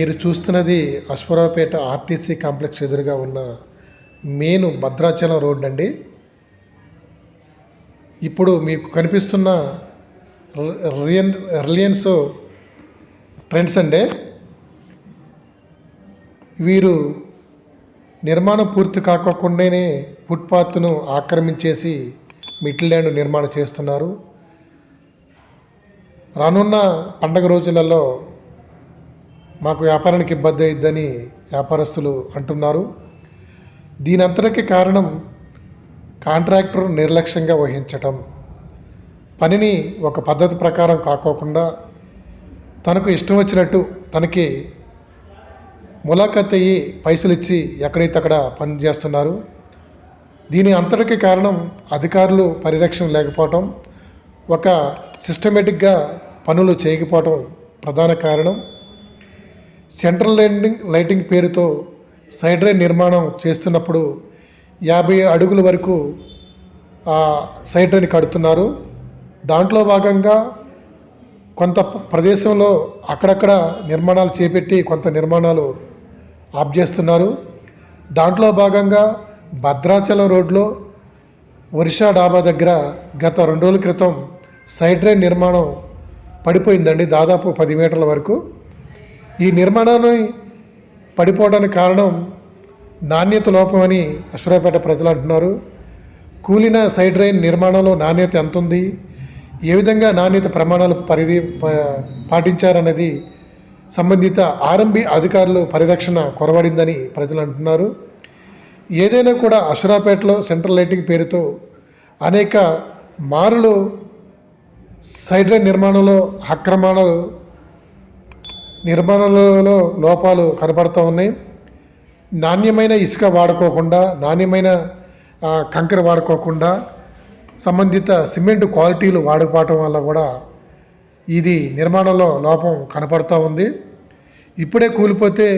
మీరు చూస్తున్నది Aswaraopeta RTC complex ఎదురుగా ఉన్న మెయిన్ భద్రాచలం రోడ్ అండి. ఇప్పుడు మీకు కనిపిస్తున్న రిలయన్ రిలయన్స్ ట్రెండ్స్ అండి. వీరు నిర్మాణం పూర్తి కాకుండానే ఫుట్పాత్ను ఆక్రమించేసి మిడిల్ ల్యాండ్ నిర్మాణం చేస్తున్నారు. రానున్న పండగ రోజులలో మాకు వ్యాపారానికి ఇబ్బంది అయిద్దని వ్యాపారస్తులు అంటున్నారు. దీని అంతటికి కారణం కాంట్రాక్టర్ నిర్లక్ష్యంగా వహించటం. పనిని ఒక పద్ధతి ప్రకారం కాకోకుండా తనకు ఇష్టం వచ్చినట్టు తనకి ములాఖత్ అయ్యి పైసలు ఇచ్చి ఎక్కడైతే అక్కడ పని చేస్తున్నారు. దీని అంతటికి కారణం అధికారులు పరిరక్షణ లేకపోవటం. ఒక సిస్టమేటిక్గా పనులు చేయకపోవటం ప్రధాన కారణం. సెంట్రల్ లైటింగ్ లైటింగ్ పేరుతో సైడ్ రైన్ నిర్మాణం చేస్తున్నప్పుడు యాభై అడుగుల వరకు ఆ సైడ్ రైన్ కడుతున్నారు. దాంట్లో భాగంగా కొంత ప్రదేశంలో అక్కడక్కడ నిర్మాణాలు చేపెట్టి కొంత నిర్మాణాలు ఆప్ చేస్తున్నారు. దాంట్లో భాగంగా భద్రాచలం రోడ్లో ఒరిషా డాబా దగ్గర గత రెండు రోజుల క్రితం సైడ్ రైన్ నిర్మాణం పడిపోయిందండి దాదాపు పది మీటర్ల వరకు. ఈ నిర్మాణాన్ని పడిపోవడానికి కారణం నాణ్యత లోపం అని అశ్వరాపేట ప్రజలు అంటున్నారు. కూలిన సైడ్ రైన్ నిర్మాణంలో నాణ్యత ఎంత ఉంది ఏ విధంగా నాణ్యత ప్రమాణాలు పరి ప- పాటించారన్నది సంబంధిత ఆర్ఎంబి అధికారులు పరిరక్షణ కొరవడిందని ప్రజలు అంటున్నారు. ఏదైనా కూడా అశ్వరాపేటలో సెంట్రల్ లైటింగ్ పేరుతో అనేక మారులు సైడ్ రైన్ నిర్మాణంలో అక్రమాలు నిర్మాణంలో లోపాలు కనపడుతూ ఉన్నాయి. నాణ్యమైన ఇసుక వాడుకోకుండా నాణ్యమైన కంకర వాడుకోకుండా సంబంధిత సిమెంట్ క్వాలిటీలు వాడుకోవటం వల్ల కూడా ఇది నిర్మాణంలో లోపం కనపడుతూ ఉంది. ఇప్పుడే కూలిపోతే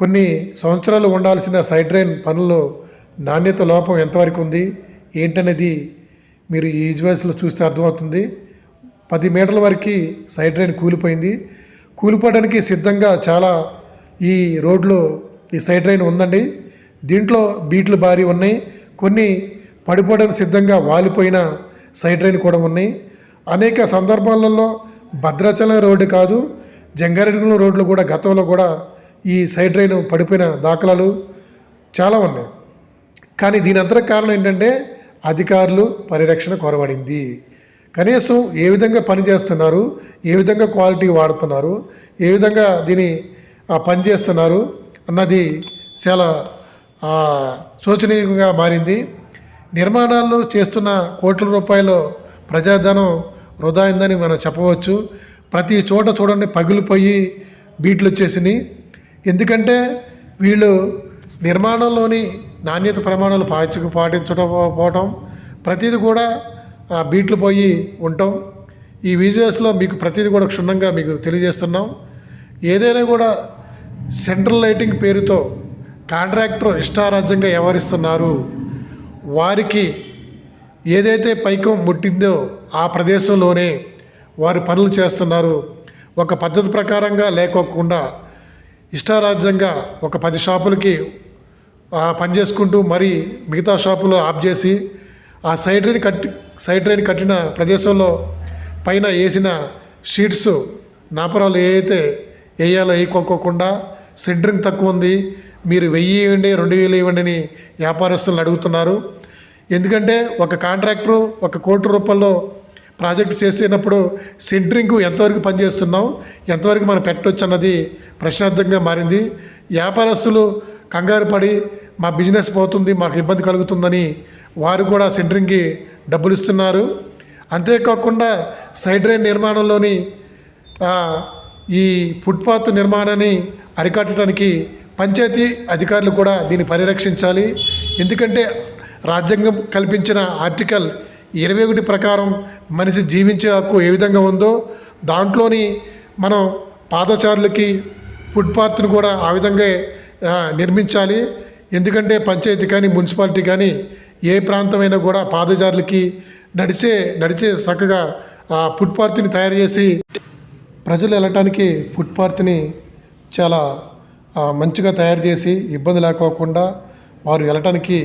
కొన్ని సంవత్సరాలు ఉండాల్సిన సైడ్ డ్రైన్ పనులు నాణ్యత లోపం ఎంతవరకు ఉంది? ఏంటనేది మీరు ఈ విజువల్స్లో చూస్తే అర్థమవుతుంది. పది మీటర్ల వరకు సైడ్ డ్రైన్ కూలిపోయింది. కూలిపోవడానికి సిద్ధంగా చాలా ఈ రోడ్లో ఈ సైడ్ రైన్ ఉందండి. దీంట్లో బీట్లు భారీ ఉన్నాయి. కొన్ని పడిపోవడానికి సిద్ధంగా వాలిపోయిన సైడ్ రైన్ కూడా ఉన్నాయి. అనేక సందర్భాలలో భద్రాచలం రోడ్డు కాదు జంగారెడ్డిగూడెం రోడ్లు కూడా గతంలో కూడా ఈ సైడ్ రైన్ పడిపోయిన దాఖలాలు చాలా ఉన్నాయి. కానీ దీని అంతర కారణం ఏంటంటే అధికారులు పరిరక్షణ కొరబడింది. కనీసం ఏ విధంగా పని చేస్తున్నారు ఏ విధంగా క్వాలిటీ వాడుతున్నారు ఏ విధంగా దీని పనిచేస్తున్నారు అన్నది చాలా శోచనీయంగా మారింది. నిర్మాణాలు చేస్తున్న కోట్ల రూపాయలు ప్రజాధనం వృధా అయిందని మనం చెప్పవచ్చు. ప్రతి చోట చూడండి పగిలిపోయి బీట్లు వచ్చేసినాయి. ఎందుకంటే వీళ్ళు నిర్మాణంలోని నాణ్యత ప్రమాణాలు పాచి పాటించడం పోవటం ప్రతిదీ కూడా బీట్లు పోయి ఉంటాం. ఈ విజువల్స్లో మీకు ప్రతిదీ కూడా క్షుణ్ణంగా మీకు తెలియజేస్తున్నాం. ఏదైనా కూడా సెంట్రల్ లైటింగ్ పేరుతో కాంట్రాక్టర్ ఇష్టారాజ్యంగా వ్యవహరిస్తున్నారు. వారికి ఏదైతే పైకం ముట్టిందో ఆ ప్రదేశంలోనే వారు పనులు చేస్తున్నారు. ఒక పద్ధతి ప్రకారంగా లేకోకుండా ఇష్టారాజ్యంగా ఒక పది షాపులకి పనిచేసుకుంటూ పని చేసుకుంటూ మరి మిగతా షాపులు ఆఫ్ చేసి ఆ సైడ్ రైన్ కట్టి సైడ్ రైన్ కట్టిన ప్రదేశంలో పైన వేసిన షీట్స్ నాపరాలు ఏవైతే వేయాలో వేయకోకుండా సెంటరింగ్ తక్కువ ఉంది. మీరు వెయ్యి ఇవ్వండి రెండు వేలు ఇవ్వండి అని వ్యాపారస్తులను అడుగుతున్నారు. ఎందుకంటే ఒక కాంట్రాక్టరు ఒక కోటి రూపాయల్లో ప్రాజెక్ట్ చేసినప్పుడు సెంటరింగ్ ఎంతవరకు పనిచేస్తున్నాం ఎంతవరకు మనం పెట్టవచ్చు అన్నది ప్రశ్నార్థంగా మారింది. వ్యాపారస్తులు కంగారు పడి మా బిజినెస్ పోతుంది మాకు ఇబ్బంది కలుగుతుందని వారు కూడా సెంటరింగ్కి డబ్బులు ఇస్తున్నారు. అంతేకాకుండా సైడ్ రైన్ నిర్మాణంలోని ఈ ఫుట్పాత్ నిర్మాణాన్ని అరికట్టడానికి పంచాయతీ అధికారులు కూడా దీన్ని పరిరక్షించాలి. ఎందుకంటే రాజ్యాంగం కల్పించిన ఆర్టికల్ ఇరవై ఒకటి ప్రకారం మనిషి జీవించే హక్కు ఏ విధంగా ఉందో దాంట్లోని మనం పాదచారులకి ఫుట్పాత్ను కూడా ఆ విధంగా నిర్మించాలి. ఎందుకంటే పంచాయతీ కానీ మున్సిపాలిటీ కానీ ఏ ప్రాంతమైనా కూడా పాదచారులకి నడిచే నడిచే చక్కగా ఆ ఫుట్పాత్ని తయారు చేసి ప్రజలు వెళ్ళటానికి ఫుట్పాత్ని చాలా మంచిగా తయారు చేసి ఇబ్బంది లేకోకుండా వారు వెళ్ళటానికి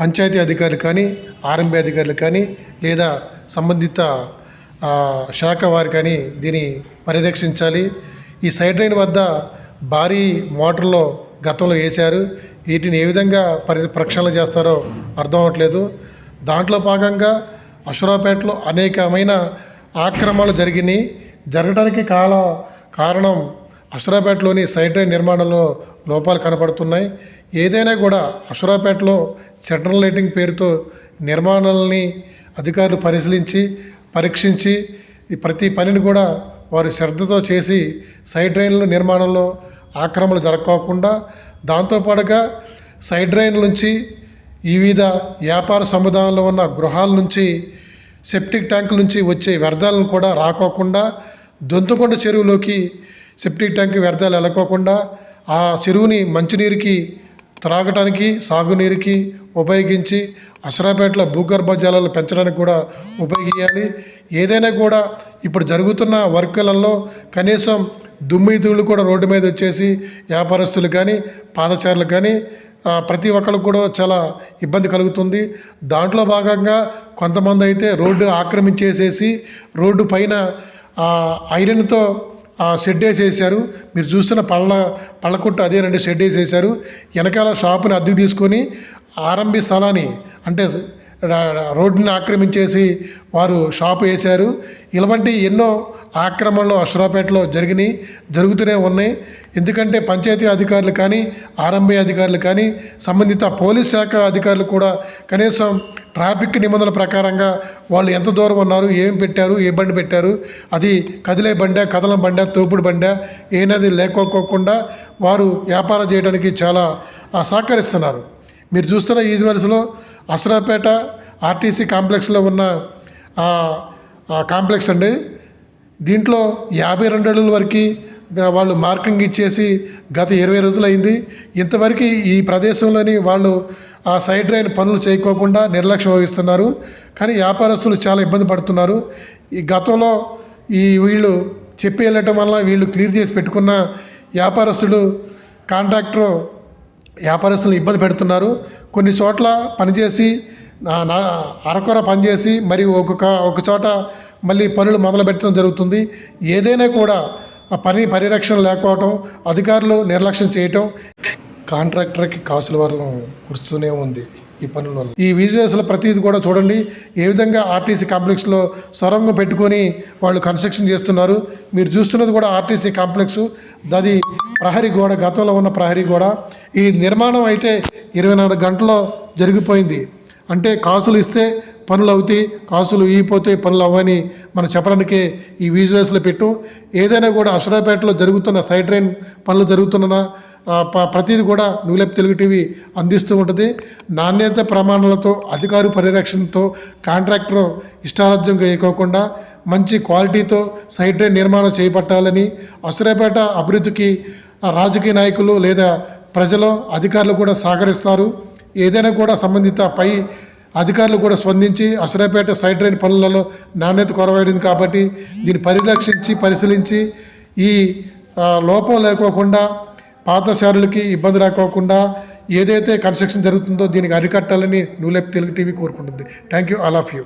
పంచాయతీ అధికారులు కానీ ఆర్ఎంబీ అధికారులు కానీ లేదా సంబంధిత శాఖ వారు కానీ దీన్ని పరిరక్షించాలి. ఈ సైడ్ లైన్ వద్ద భారీ మోటార్లో గతంలో వేశారు. వీటిని ఏ విధంగా పరి ప్రక్షాళన చేస్తారో అర్థం అవ్వట్లేదు. దాంట్లో భాగంగా అశ్వరాపేటలో అనేకమైన ఆక్రమణలు జరిగినాయి. జరగడానికి కాల కారణం అశ్వరాపేటలోని సైడ్ రైన్ నిర్మాణంలో లోపాలు కనపడుతున్నాయి. ఏదైనా కూడా అశ్వరాపేటలో సెంట్రల్ లైటింగ్ పేరుతో నిర్మాణాలని అధికారులు పరిశీలించి పరీక్షించి ఈ ప్రతి పనిని కూడా వారు శ్రద్ధతో చేసి సైడ్ రైన్ల నిర్మాణంలో ఆక్రమణలు జరగకోకుండా దాంతోపాటుగా సైడ్ డ్రైన్ నుంచి వివిధ వ్యాపార సముదాయంలో ఉన్న గృహాల నుంచి సెప్టిక్ ట్యాంకుల నుంచి వచ్చే వ్యర్థాలను కూడా రాకోకుండా దొంతుకొండ చెరువులోకి సెప్టిక్ ట్యాంక్ వ్యర్థాలు వెళ్ళకోకుండా ఆ చెరువుని మంచినీరుకి త్రాగటానికి సాగునీరుకి ఉపయోగించి అసరాపేటలో భూగర్భ జలాలు పెంచడానికి కూడా ఉపయోగించాలి. ఏదైనా కూడా ఇప్పుడు జరుగుతున్న వర్కులలో కనీసం దుమ్మిదుళ్ళు కూడా రోడ్డు మీద వచ్చేసి వ్యాపారస్తులు కానీ పాదచారులు కానీ ప్రతి ఒక్కరికి కూడా చాలా ఇబ్బంది కలుగుతుంది. దాంట్లో భాగంగా కొంతమంది అయితే రోడ్డు ఆక్రమించేసేసి రోడ్డు పైన ఐరన్తో ఆ షెడ్ వేసేసారు. మీరు చూస్తున్న పళ్ళ పళ్ళకొట్టు అదేనండి షెడ్ వేసేసారు. వెనకాల షాపుని అద్దెకు తీసుకొని ఆరంభి స్థలాన్ని అంటే రోడ్డుని ఆక్రమించేసి వారు షాప్ వేశారు. ఇలాంటి ఎన్నో ఆక్రమణలు అశ్వరాపేటలో జరిగినాయి జరుగుతూనే ఉన్నాయి. ఎందుకంటే పంచాయతీ అధికారులు కానీ ఆర్ఎంబీ అధికారులు కానీ సంబంధిత పోలీస్ శాఖ అధికారులు కూడా కనీసం ట్రాఫిక్ నిబంధనల ప్రకారంగా వాళ్ళు ఎంత దూరం ఉన్నారు ఏం పెట్టారు ఏ బండి పెట్టారు అది కదిలే బండ కదలం బండ తోపుడు బండా ఏనది లేకోకోకుండా వారు వ్యాపారం చేయడానికి చాలా సహకరిస్తున్నారు. మీరు చూస్తున్న ఈజ్వెల్స్లో అసరాపేట ఆర్టీసీ కాంప్లెక్స్లో ఉన్న కాంప్లెక్స్ అండి. దీంట్లో యాభై రెండు అడుగుల వరకు వాళ్ళు మార్కింగ్ ఇచ్చేసి గత ఇరవై రోజులు అయింది. ఇంతవరకు ఈ ప్రదేశంలోని వాళ్ళు ఆ సైడ్ రైన్ పనులు చేయకోకుండా నిర్లక్ష్యం వహిస్తున్నారు. కానీ వ్యాపారస్తులు చాలా ఇబ్బంది పడుతున్నారు. ఈ గతంలో ఈ వీళ్ళు చెప్పి వెళ్ళటం వల్ల వీళ్ళు క్లియర్ చేసి పెట్టుకున్న వ్యాపారస్తుడు కాంట్రాక్టర్ వ్యాపారస్తులు ఇబ్బంది పెడుతున్నారు. కొన్ని చోట్ల పనిచేసి అరకొర పనిచేసి మరి ఒక్కొక్క ఒక చోట మళ్ళీ పనులు మొదలుపెట్టడం జరుగుతుంది. ఏదైనా కూడా ఆ పని పరిరక్షణ లేకపోవటం అధికారులు నిర్లక్ష్యం చేయటం కాంట్రాక్టర్కి కాసుల వరం కురుస్తూనే ఉంది. ఈ పనుల వల్ల ఈ విజువల్స్లో ప్రతిదీ కూడా చూడండి. ఏ విధంగా ఆర్టీసీ కాంప్లెక్స్లో సొరంగం పెట్టుకొని వాళ్ళు కన్స్ట్రక్షన్ చేస్తున్నారు. మీరు చూస్తున్నది కూడా ఆర్టీసీ కాంప్లెక్స్ అది ప్రహరీ గోడ గతంలో ఉన్న ప్రహరీ గోడ. ఈ నిర్మాణం అయితే ఇరవై నాలుగు గంటల్లో జరిగిపోయింది. అంటే కాసులు ఇస్తే పనులు అవుతాయి కాసులు ఈపోతే పనులు అవ్వని మనం చెప్పడానికే ఈ విజువల్స్లో పెట్టు. ఏదైనా కూడా అశ్వరాపేటలో జరుగుతున్న సైడ్ రైన్ పనులు జరుగుతున్న ప్రతిదీ కూడా నువ్వులేపు తెలుగు టీవీ అందిస్తూ ఉంటుంది. నాణ్యత ప్రమాణాలతో అధికారు పరిరక్షణతో కాంట్రాక్టర్ ఇష్టారాజ్యం ఎక్కువకుండా మంచి క్వాలిటీతో సైడ్ రైన్ నిర్మాణం చేపట్టాలని అసురేపేట అభివృద్ధికి రాజకీయ నాయకులు లేదా ప్రజలు అధికారులు కూడా సహకరిస్తారు. ఏదైనా కూడా సంబంధిత పై అధికారులు కూడా స్పందించి అసురేపేట సైడ్ రైన్ పనులలో నాణ్యత కొరవైంది కాబట్టి దీన్ని పరిరక్షించి పరిశీలించి ఈ లోపం లేకోకుండా పాతశారులకి ఇబ్బంది రాకోకుండా ఏదైతే కన్స్ట్రక్షన్ జరుగుతుందో దీనికి అరికట్టాలని నూలెప్ తెలుగు టీవీ కోరుకుంటుంది. Thank you all of you